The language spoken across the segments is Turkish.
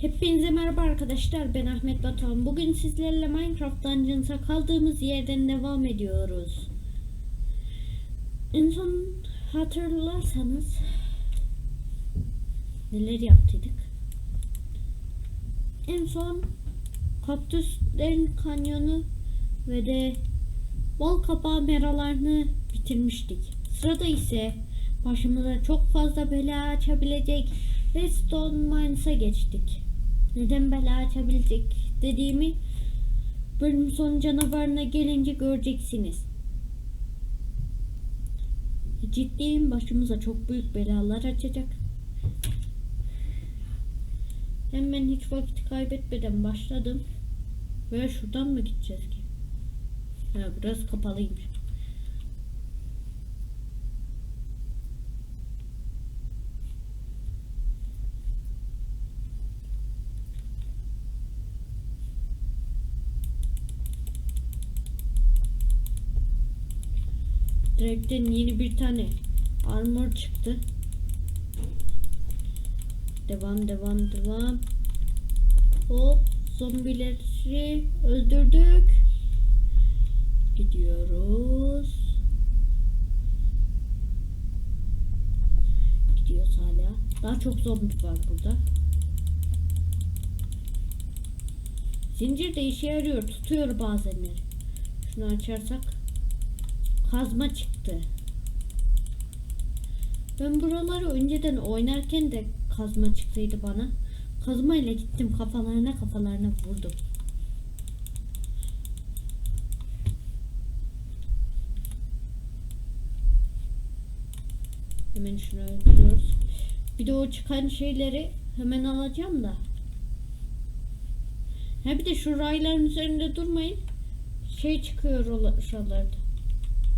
Hepinize merhaba arkadaşlar ben Ahmet Batuhan. Bugün sizlerle Minecraft Dungeons'a kaldığımız yerden devam ediyoruz. En son hatırlarsanız neler yaptıydık? En son kaktüslerin kanyonu ve de bol kabağı meralarını bitirmiştik. Sırada ise başımıza çok fazla bela açabilecek Redstone Mines'a geçtik. Neden bela açabilecek dediğimi bölüm son canavarına gelince göreceksiniz. Ciddiyim başımıza çok büyük belalar açacak. Hemen hiç vakit kaybetmeden başladım. Ve şuradan mı gideceğiz ki? Ha, biraz kapalıymış. Direkten yeni bir tane armor çıktı. Devam devam devam. Hop zombileri öldürdük. Gidiyoruz. Gidiyoruz hala. Daha çok zombi var burada. Zincir de işe yarıyor. Tutuyor bazenleri. Şunu açarsak kazma çıktı. Ben buraları önceden oynarken de kazma çıktıydı bana. Kazma ile gittim kafalarına kafalarına vurdum. Hemen şunu öldürüyoruz. Bir de o çıkan şeyleri hemen alacağım da. Ha bir de şu rayların üzerinde durmayın. Şey çıkıyor şuralarda.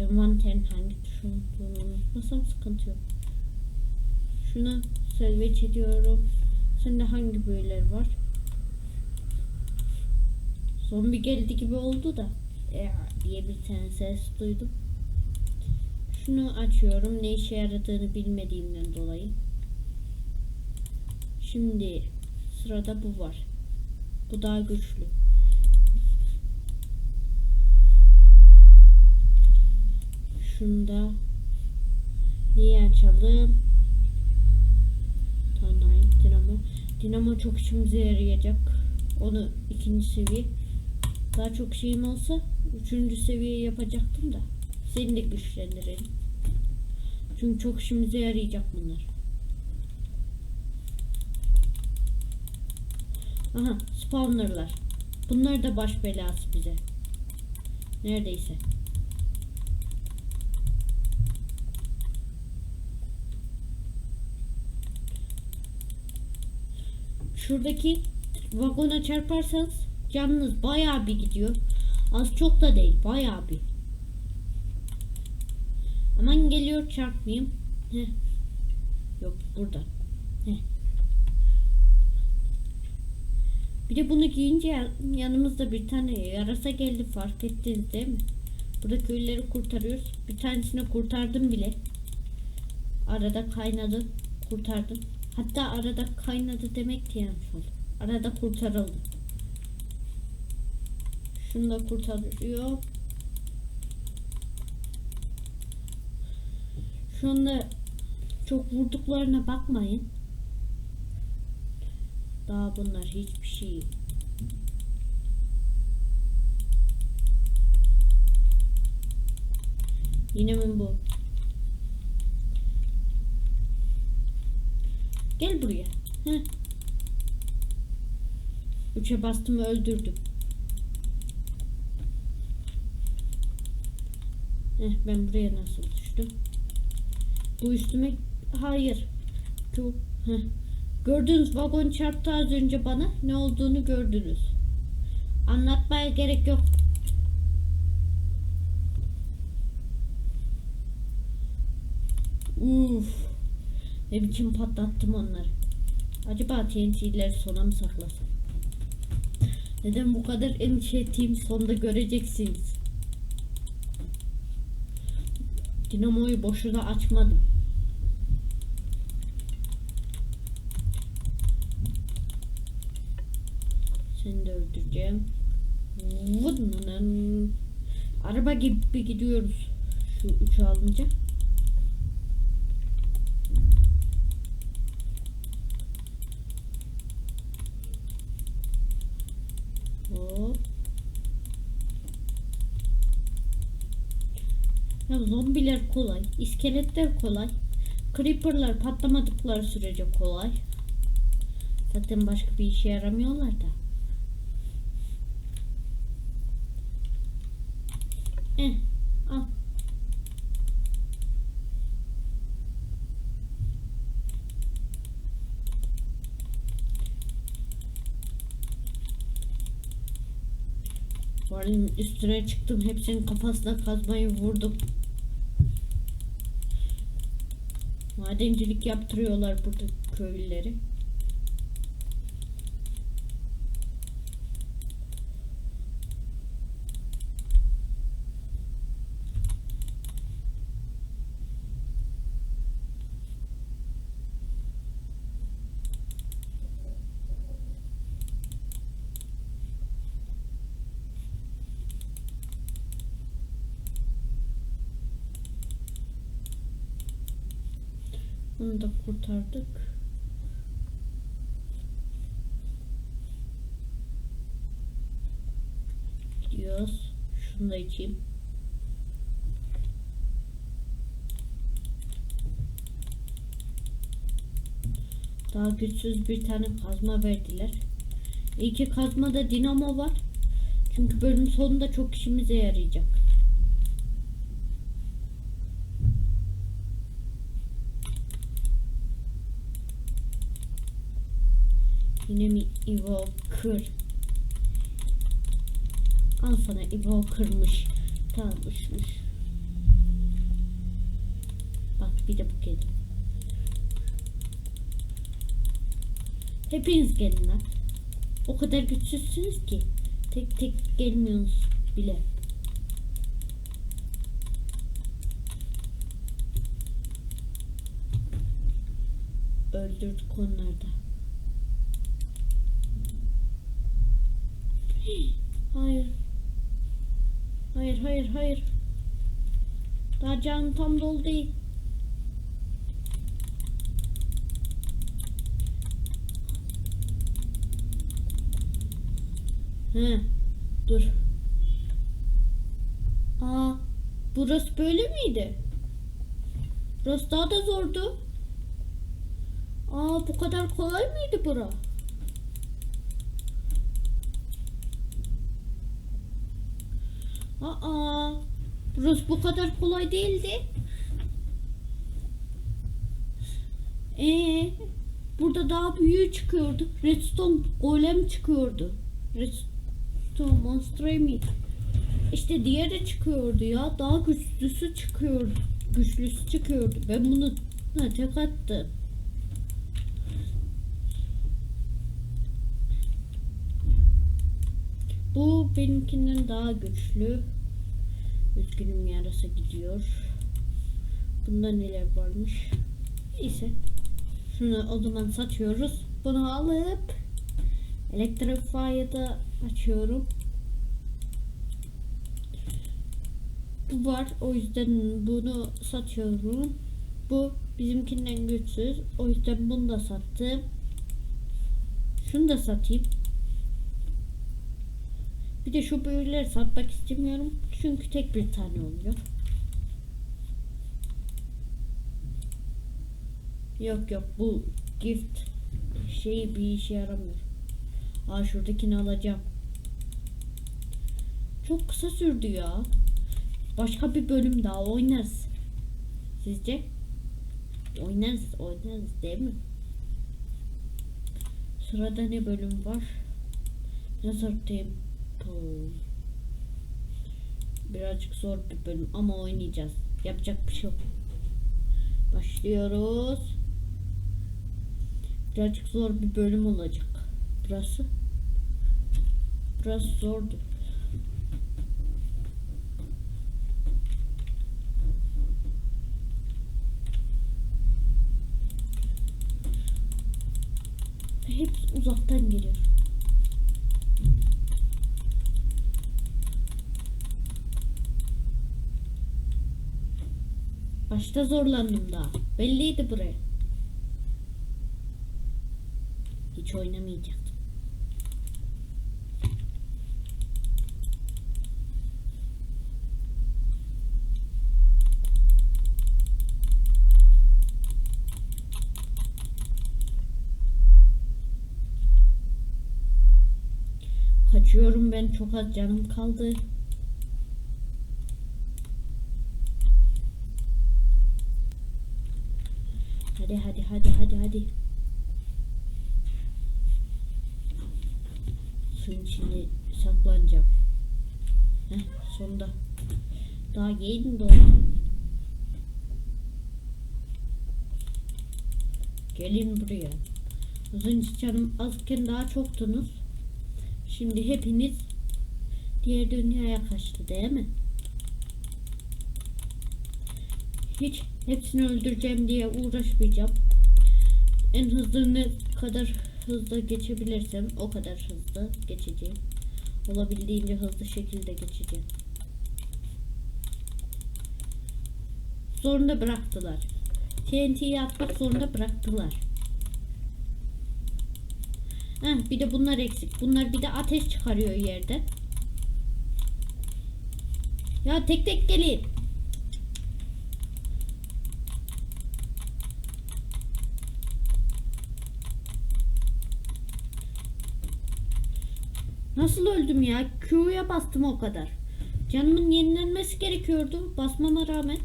Envanterin hangi tuşunu unuttuğunu unutmasam sıkıntı yok. Şunu salvage ediyorum. Sende hangi büyüler var? Zombi geldi gibi oldu da. "Ea" diye bir tane ses duydum. Şunu açıyorum. Ne işe yaradığını bilmediğimden dolayı. Şimdi sırada bu var. Bu daha güçlü. Şunu da niye açalım? Tamam, dinamo. Dinamo çok işimize yarayacak. Onu ikinci seviye. Daha çok şeyim olsa üçüncü seviye yapacaktım da. Seni de güçlendirelim. Çünkü çok işimize yarayacak bunlar. Aha spawnerlar. Bunlar da baş belası bize. Neredeyse. Şuradaki vagona çarparsanız canınız bayağı bir gidiyor. Az çok da değil bayağı bir. Aman geliyor çarpmayayım. Heh. Yok burada. Bir de bunu giyince yan- yanımızda bir tane yarasa geldi fark ettiniz değil mi? Burada köylüleri kurtarıyoruz. Bir tanesini kurtardım bile. Arada kaynadı. Kurtardım. Hatta arada kaynadı demek de yanlış. Arada kurtarıldı. Şunu da kurtarıyor. Şu anda çok vurduklarına bakmayın. Daha bunlar hiçbir şey. Yine mi bu? Gel buraya. Heh. Üçe bastım öldürdüm. Heh, ben buraya nasıl düştüm? Bu üstüme hayır. Çok. Gördünüz vagon çarptı az önce bana. Ne olduğunu gördünüz. Anlatmaya gerek yok. Uf. Ne biçim patlattım onları. Acaba TNT'leri sona mı saklasam? Neden bu kadar endişe ettiğim sonda göreceksiniz. Dinamoyu boşuna açmadım. Seni de öldüreceğim. Vınının. Araba gibi gidiyoruz. Şu üçü alınca. Hop. Ya zombiler kolay, iskeletler kolay, creeperlar patlamadıkları sürece kolay. Zaten başka bir işe yaramıyorlar da. Eh, al. Üstüne çıktım. Hepsinin kafasına kazmayı vurdum. Madencilik yaptırıyorlar burada köylüleri. Bunu da kurtardık. Gidiyoruz. Şunu da içeyim. Daha güçsüz bir tane kazma verdiler. İyi ki kazmada dinamo var. Çünkü bölüm sonunda çok işimize yarayacak. Yine mi Evoker? Al sana Evoker'mış. Tamam uçmuş. Bak bir de bu kedi. Hepiniz gelin lan. O kadar güçsüzsünüz ki. Tek tek gelmiyorsunuz bile. Öldürdük onları da. Hayır. Hayır, hayır, hayır. Daha canım tam dolu değil. He. Dur. Aa, burası böyle miydi? Burası daha da zordu. Aa, bu kadar kolay mıydı bura? Aa, burası bu kadar kolay değildi. Ee, burada daha büyüğü çıkıyordu. Redstone golem çıkıyordu. Redstone monster miydi? İşte diğeri çıkıyordu ya. Daha güçlüsü çıkıyordu. Güçlüsü çıkıyordu. Ben bunu ha, tek attım. Bu benimkinden daha güçlü. Üzgünüm yarasa gidiyor. Bunda neler varmış? Neyse. Şunu o zaman satıyoruz. Bunu alıp Electrify'ı da açıyorum. Bu var. O yüzden bunu satıyorum. Bu bizimkinden güçsüz. O yüzden bunu da sattım. Şunu da satayım. Bir de şu büyüleri satmak istemiyorum. Çünkü tek bir tane oluyor. Yok yok bu gift şey bir işe yaramıyor. Aa şuradakini alacağım. Çok kısa sürdü ya. Başka bir bölüm daha oynarız. Sizce? Oynarız, oynarız değil mi? Sırada ne bölüm var? Desert Birazcık zor bir bölüm ama oynayacağız. Yapacak bir şey yok. Başlıyoruz. Birazcık zor bir bölüm olacak. Burası. Biraz zordu. Hep uzaktan geliyor. Başta zorlandım daha. Belliydi buraya. Hiç oynamayacaktım. Kaçıyorum ben çok az canım kaldı. Hadi hadi hadi hadi hadi. İçinde saklanacağım. Heh, sonunda. Daha yeni doğdu. Gelin buraya. Az canım azken daha çoktunuz. Şimdi hepiniz diğer dünyaya kaçtı değil mi? Hiç hepsini öldüreceğim diye uğraşmayacağım. En hızlı ne kadar hızlı geçebilirsem o kadar hızlı geçeceğim. Olabildiğince hızlı şekilde geçeceğim. Zorunda bıraktılar. TNT'yi atmak zorunda bıraktılar. Heh, bir de bunlar eksik. Bunlar bir de ateş çıkarıyor yerde. Ya tek tek gelin. Nasıl öldüm ya? Q'ya bastım o kadar. Canımın yenilenmesi gerekiyordu basmama rağmen.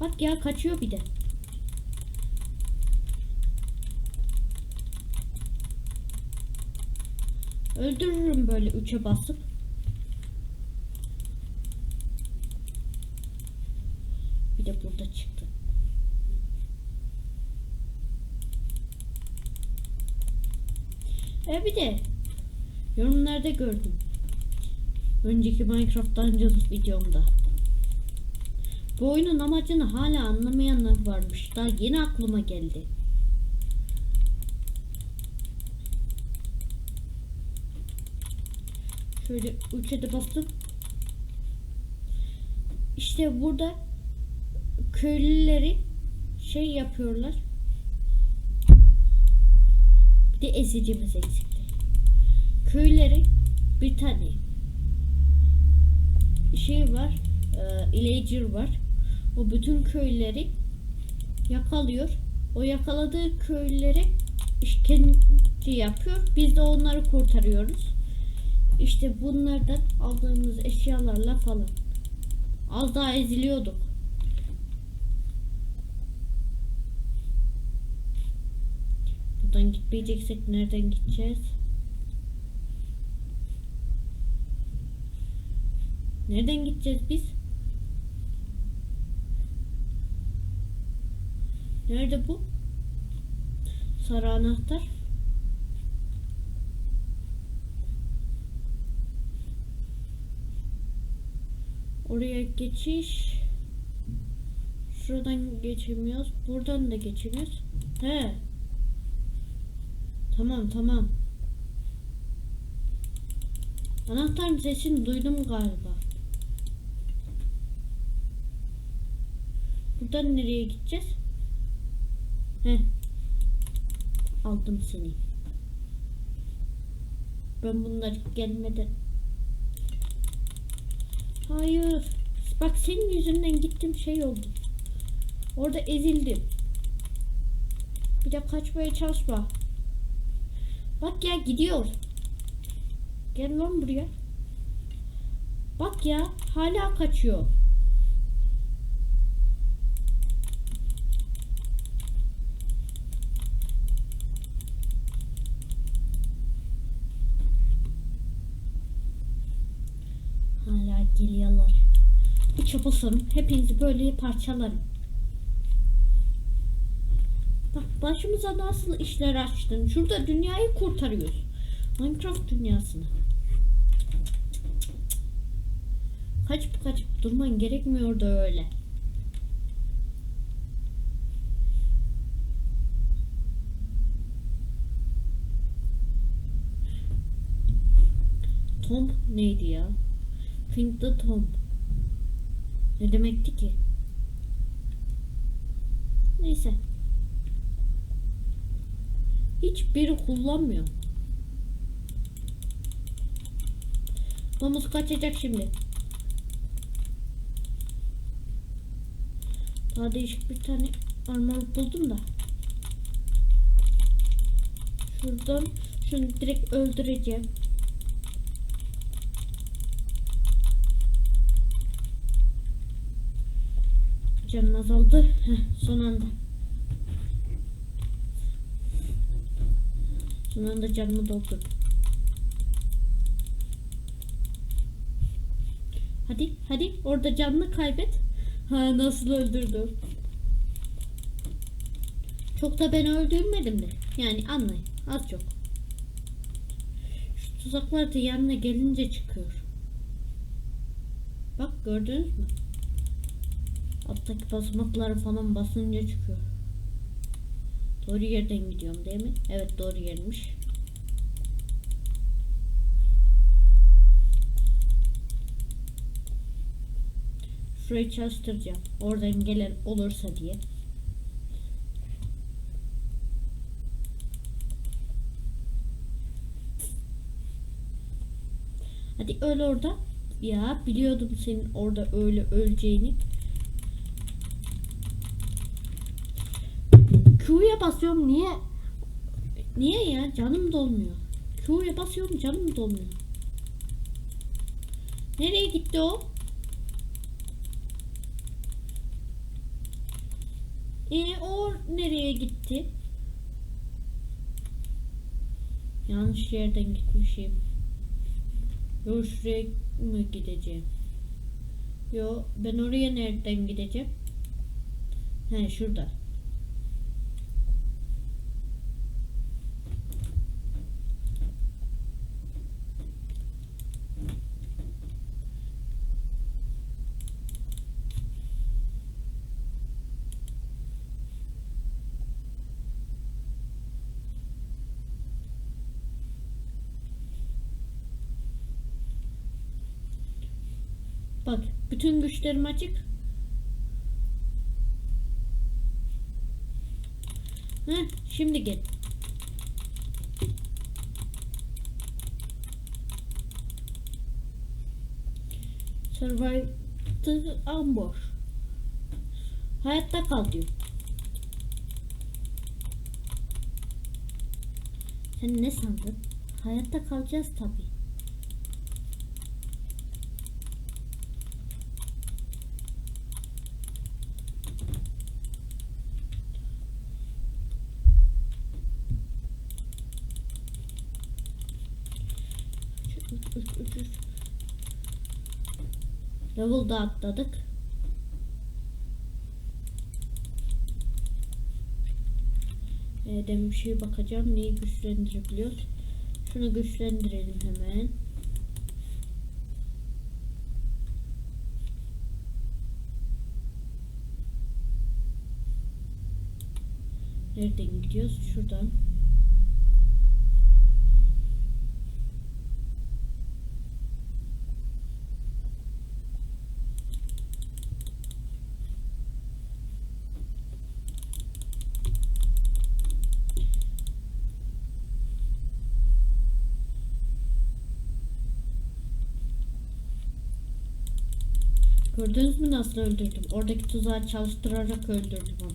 Bak ya kaçıyor bir de. Öldürürüm böyle üçe basıp. Bir de burada çıktı. E bir de yorumlarda gördüm. Önceki Minecraft Dungeons videomda. Bu oyunun amacını hala anlamayanlar varmış. Daha yeni aklıma geldi. Şöyle üçe de bastım. İşte burada köylüleri şey yapıyorlar. De ezicimiz eksikti. Köyleri bir tane şey var. E, illager var. O bütün köyleri yakalıyor. O yakaladığı köyleri işkence yapıyor. Biz de onları kurtarıyoruz. İşte bunlardan aldığımız eşyalarla falan. Az daha eziliyorduk. Buradan gitmeyeceksek nereden gideceğiz? Nereden gideceğiz biz? Nerede bu? Sarı anahtar. Oraya geçiş. Şuradan geçemiyoruz. Buradan da geçemiyoruz. He. Tamam tamam. Anahtarın sesini duydum galiba. Buradan nereye gideceğiz? He. Aldım seni. Ben bunlar gelmeden Hayır. Bak senin yüzünden gittim şey oldu. Orada ezildim. Bir de kaçmaya çalışma. Bak ya gidiyor. Gel lan buraya. Bak ya hala kaçıyor. Hala geliyorlar. Bir çapasarım. Hepinizi böyle parçalarım. Bak başımıza nasıl işler açtın. Şurada dünyayı kurtarıyoruz. Minecraft dünyasını. Kaçıp kaçıp durman gerekmiyordu öyle. Tom neydi ya? Pink the Tom. Ne demekti ki? Neyse. Hiçbiri kullanmıyor. Domuz kaçacak şimdi. Daha değişik bir tane armor buldum da. Şuradan şunu direkt öldüreceğim. Canım azaldı. Heh, son anda. Son anda canımı doldurdum. Hadi hadi orada canını kaybet. Ha nasıl öldürdüm. Çok da ben öldürmedim de. Yani anlayın az çok. Şu tuzaklar da yanına gelince çıkıyor. Bak gördünüz mü? Alttaki basamakları falan basınca çıkıyor. Doğru yerden gidiyorum değil mi? Evet doğru yermiş. Şurayı çalıştıracağım. Oradan gelen olursa diye. Hadi öl orada. Ya biliyordum senin orada öyle öleceğini. Q'ya basıyorum niye? Niye ya? Canım dolmuyor. Q'ya basıyorum canım dolmuyor. Nereye gitti o? E o nereye gitti? Yanlış yerden gitmişim. Yo şuraya mı gideceğim? Yo ben oraya nereden gideceğim? He şurada. Bak bütün güçlerim açık. Heh, şimdi gel. Survive the ambush. Hayatta kal diyor. Sen ne sandın? Hayatta kalacağız tabii. Üç, üç, üç, üç. Level da atladık. Ee, bir şey bakacağım. Neyi güçlendirebiliyoruz? Şunu güçlendirelim hemen. Nereden gidiyoruz? Şuradan. Gördünüz mü nasıl öldürdüm? Oradaki tuzağı çalıştırarak öldürdüm onu.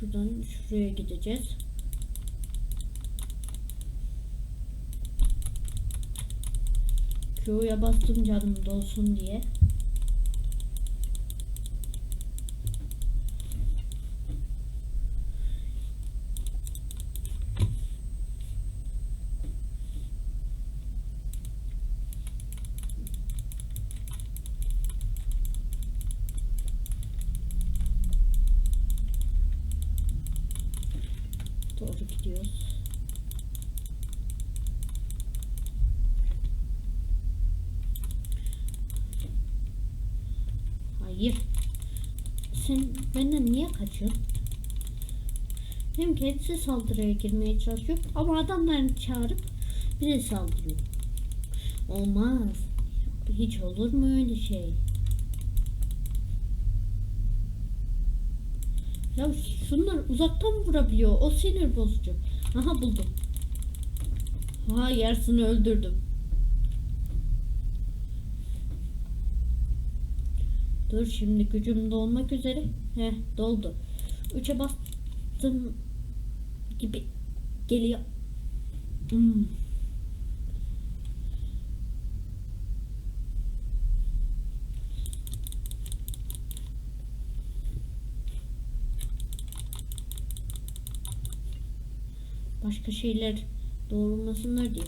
Şuradan şuraya gideceğiz. Q'ya bastım canım dolsun diye. Doğru gidiyoruz. Hayır. Sen benden niye kaçıyorsun? Hem kendisi saldırıya girmeye çalışıyor ama adamlarını çağırıp bize saldırıyor. Olmaz. Hiç olur mu öyle şey? Ya şunlar uzaktan vurabiliyor. O sinir bozucu. Aha buldum. Ha yarısını öldürdüm. Dur şimdi gücüm dolmak üzere. Heh doldu. Üçe bastım gibi geliyor. Hmm. Başka şeyler doğurmasınlar diye.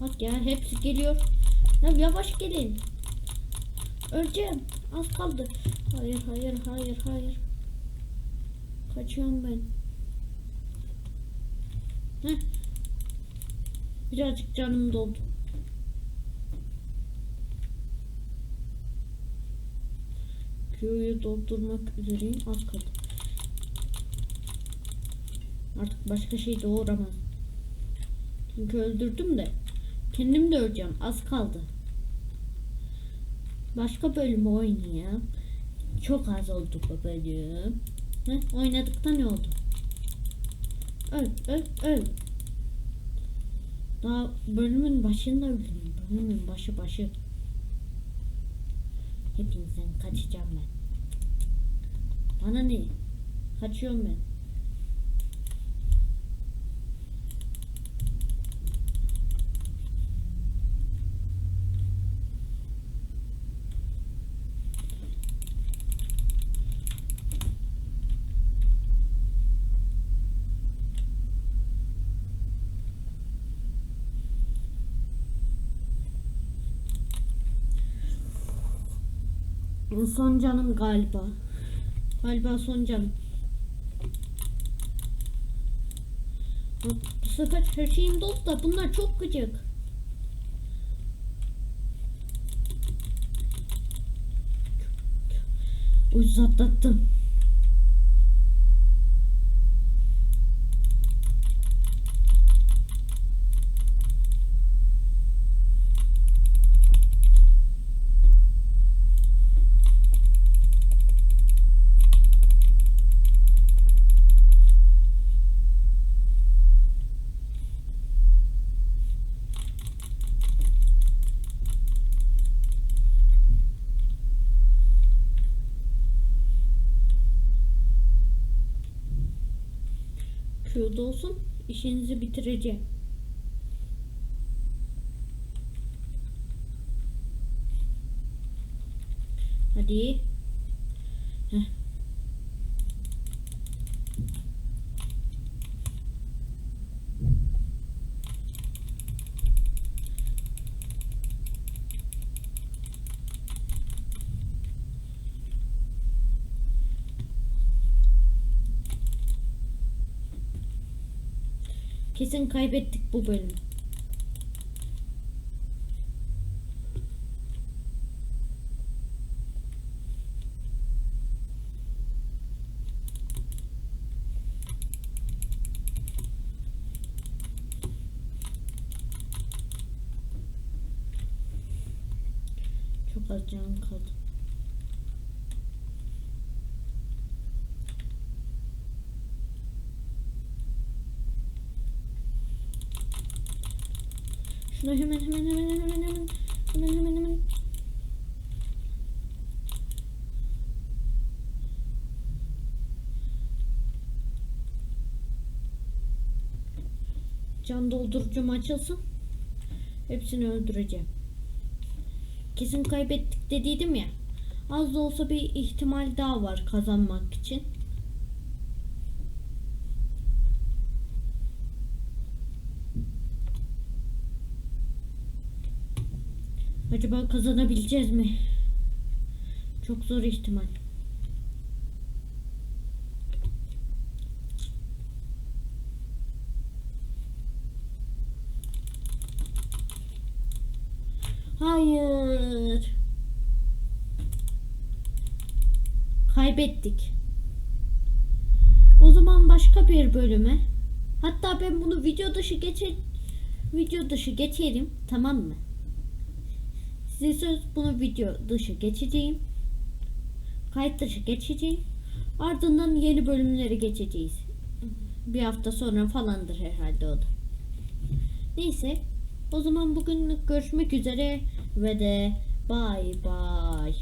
Bak ya hepsi geliyor. Ya yavaş gelin. Öleceğim. Az kaldı. Hayır hayır hayır hayır. Kaçıyorum ben. Heh. Birazcık canım doldu. Q'yu doldurmak üzereyim. Az kaldı. Artık başka şey doğuramaz. Çünkü öldürdüm de. Kendim de öleceğim. Az kaldı. Başka bölüm oynayayım. Çok az oldu bu bölüm. Heh, oynadıkta ne oldu? Öl, öl, öl. Daha bölümün başında öldüm. Bölümün başı başı. Hepinizden kaçacağım ben. Bana ne? Kaçıyorum ben. Son canım galiba. Galiba son canım. Bu sefer her şeyim doldu da bunlar çok gıcık. Ucuz. Q'da olsun işinizi bitireceğim. Hadi. Heh. Kesin kaybettik bu bölümü. Çok az canım kaldı. Şunu hemen hemen hemen hemen hemen hemen hemen hemen Can doldurucum açılsın. Hepsini öldüreceğim. Kesin kaybettik dediydim ya. Az da olsa bir ihtimal daha var kazanmak için. Acaba kazanabileceğiz mi? Çok zor ihtimal. Hayır. Kaybettik. O zaman başka bir bölüme Hatta ben bunu video dışı geçer video dışı geçerim tamam mı? Söz bunu video dışı geçeceğim. Kayıt dışı geçeceğim. Ardından yeni bölümleri geçeceğiz. Bir hafta sonra falandır herhalde o da. Neyse. O zaman bugün görüşmek üzere ve de bay bay.